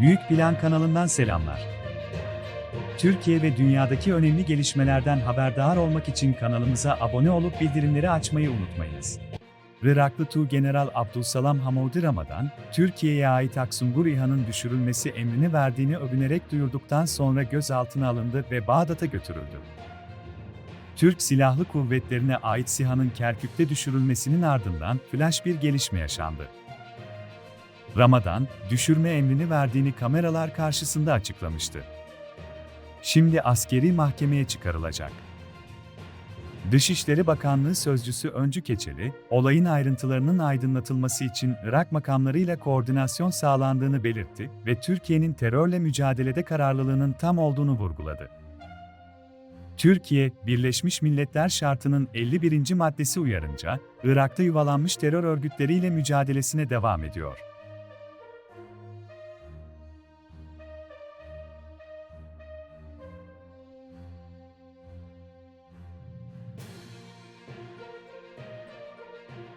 Büyük Plan kanalından selamlar. Türkiye ve dünyadaki önemli gelişmelerden haberdar olmak için kanalımıza abone olup bildirimleri açmayı unutmayınız. Iraklı Tu General Abdülsalam Hamoudi Ramadan, Türkiye'ye ait Aksungur İHA'nın düşürülmesi emrini verdiğini övünerek duyurduktan sonra gözaltına alındı ve Bağdat'a götürüldü. Türk Silahlı Kuvvetlerine ait SİHA'nın Kerkük'te düşürülmesinin ardından flash bir gelişme yaşandı. Ramadan, düşürme emrini verdiğini kameralar karşısında açıklamıştı. Şimdi askeri mahkemeye çıkarılacak. Dışişleri Bakanlığı Sözcüsü Öncü Keçeli, olayın ayrıntılarının aydınlatılması için Irak makamlarıyla koordinasyon sağlandığını belirtti ve Türkiye'nin terörle mücadelede kararlılığının tam olduğunu vurguladı. Türkiye, Birleşmiş Milletler Şartı'nın 51. maddesi uyarınca, Irak'ta yuvalanmış terör örgütleriyle mücadelesine devam ediyor.